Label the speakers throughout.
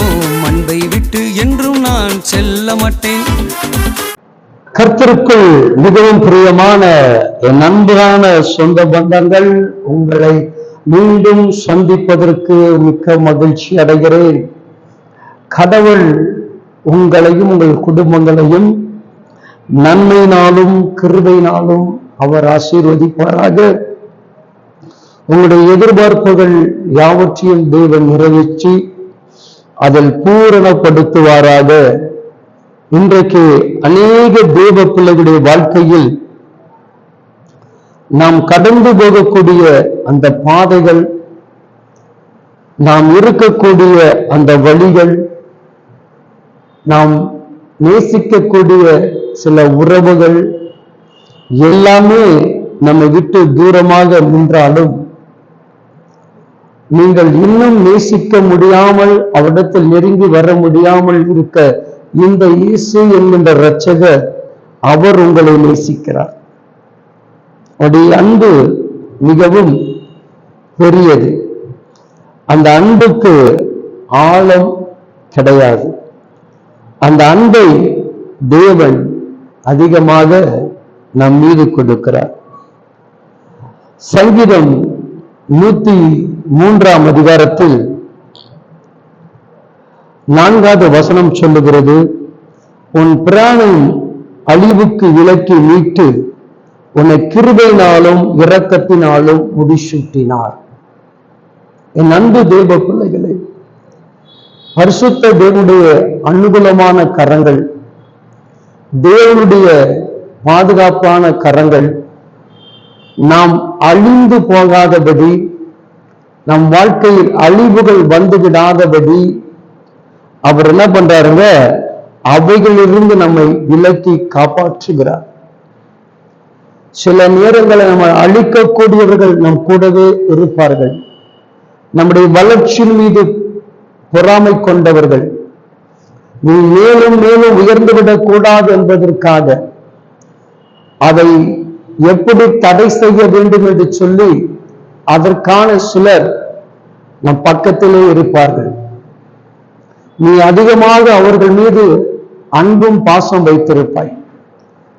Speaker 1: ஓ அதை விட்டு என்றும் நான் செல்ல மாட்டேன்.
Speaker 2: கர்த்தருக்குள் மிகவும் பிரியமான என் அன்பான சொந்த பந்தங்கள் உங்களை மீண்டும் சந்திப்பதற்கு மிக்க மகிழ்ச்சி அடைகிறேன். கடவுள் உங்களையும் உங்கள் குடும்பங்களையும் நன்மையினாலும் கிருபையினாலும் அவர் ஆசீர்வதிப்பாராக. உங்களுடைய எதிர்பார்ப்புகள் யாவற்றையும் தெய்வம் நிறைவேற்றி அதில் பூரணப்படுத்துவாராக. இன்றைக்கு அநேக தேவ பிள்ளைகளுடைய வாழ்க்கையில் நாம் கடந்து போகக்கூடிய அந்த பாதைகள் நாம் இருக்கக்கூடிய அந்த வழிகள் நாம் நேசிக்கக்கூடிய சில உறவுகள் எல்லாமே நம்மை விட்டு தூரமாக நின்றாலும் நீங்கள் இன்னும் நேசிக்க முடியாமல் அவரிடத்தில் நெருங்கி வர முடியாமல் இருக்க இந்த இயேசு என்கின்ற இரட்சகர் அவர் உங்களை நேசிக்கிறார். அவருடைய அன்பு மிகவும் பெரியது. அந்த அன்புக்கு ஆழம் கிடையாது. அந்த அன்பை தேவன் அதிகமாக நம் மீது கொடுக்கிறார். சங்கீதம் நூத்தி மூன்றாம் அதிகாரத்தில் நான்காவது வசனம் சொல்லுகிறது உன் பிராணம் அழிவுக்கு விலக்கி மீட்டு உன்னை கிருபையினாலும் இரக்கத்தினாலும் முடிசூட்டினார். என் அன்பு தேவ பிள்ளைகளே பரிசுத்த தேவனுடைய அனுகூலமான கரங்கள் தேவனுடைய பாதுகாப்பான கரங்கள் நாம் அழிந்து போகாதபடி நம் வாழ்க்கையில் அழிவுகள் வந்து விடாதபடி அவர் என்ன பண்றாருங்க? அவைகளிலிருந்து நம்மை விலக்கி காப்பாற்றுகிறார். சில நேரங்களை நம்ம அழிக்கக்கூடியவர்கள் நம் கூடவே இருப்பார்கள். நம்முடைய வளர்ச்சியின் மீது பொறாமை கொண்டவர்கள். நீ மேலும் மேலும் உயர்ந்துவிடக் கூடாது என்பதற்காக அதை எப்படி தடை செய்ய வேண்டும் என்று சொல்லி அதற்கான சிலர் நம் பக்கத்திலே இருப்பார்கள். நீ அதிகமாக அவர்கள் மீது அன்பும் பாசம் வைத்திருப்பாய்.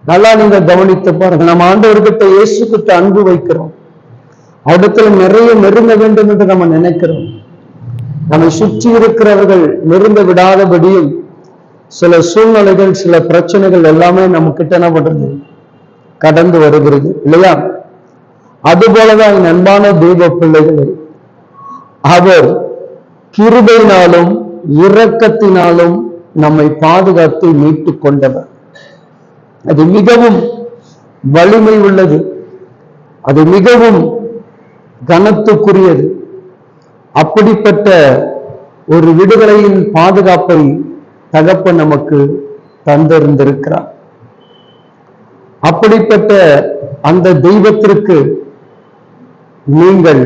Speaker 2: நல்லா நீங்க கவனித்து பாருங்க. நம்ம ஆண்டவர்கிட்ட இயேசு கிட்ட அன்பு வைக்கிறோம். அவரிடத்துல நிறைய நெருங்க வேண்டும் என்று நம்ம நினைக்கிறோம். நம்மை சுற்றி இருக்கிறவர்கள் நெருங்க விடாதபடியும் சில சூழ்நிலைகள் சில பிரச்சனைகள் எல்லாமே நம்ம கிட்ட என்ன பண்றது? கடந்து வருகிறது இல்லையா? அதுபோலதான் என் அன்பான தெய்வ பிள்ளைகளை அவர் கிருபையினாலும் இரக்கத்தினாலும் நம்மை பாதுகாத்து மீட்டுக் கொண்டவர். அது மிகவும் வலிமை உள்ளது. அது மிகவும் கனத்துக்குரியது. அப்படிப்பட்ட ஒரு விடுதலையின் பாதுகாப்பை தகப்ப நமக்கு தந்திருந்திருக்கிறார். அப்படிப்பட்ட அந்த தெய்வத்திற்கு நீங்கள்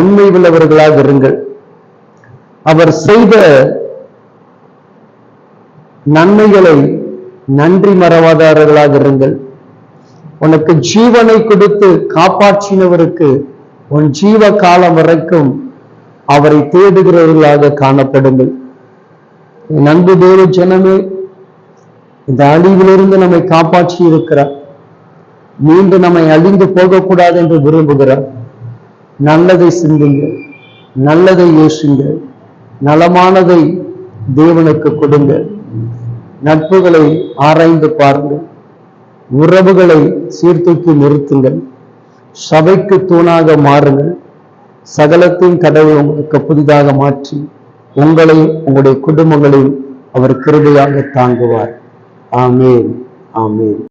Speaker 2: உண்மை உள்ளவர்களாக இருங்கள். அவர் செய்த நன்மைகளை நன்றி மறவாதாரர்களாக இருங்கள். உனக்கு ஜீவனை கொடுத்து காப்பாற்றினவருக்கு உன் ஜீவ காலம் வரைக்கும் அவரை தேடுகிறவர்களாக காணப்படுங்கள். என் அன்பு தேவ ஜனமே இந்த அழிவிலிருந்து நம்மை காப்பாற்றி இருக்கிறார் மீண்டும் நம்மை அழிந்து போகக்கூடாது என்று விரும்புகிறார். நல்லதை சிந்துங்கள் நல்லதை யோசிங்கள் நலமானதை தேவனுக்கு கொடுங்கள். நட்புகளை ஆராய்ந்து பாருங்கள் உறவுகளை சீர்தூக்கி நிறுத்துங்கள் சபைக்கு தூணாக மாறுங்கள் சகலத்தையும் கடவுள் உங்களுக்கு புதிதாக மாற்றி உங்களையும் உங்களுடைய குடும்பங்களையும் அவர் கிருபையாக தாங்குவார். Amen. Amen.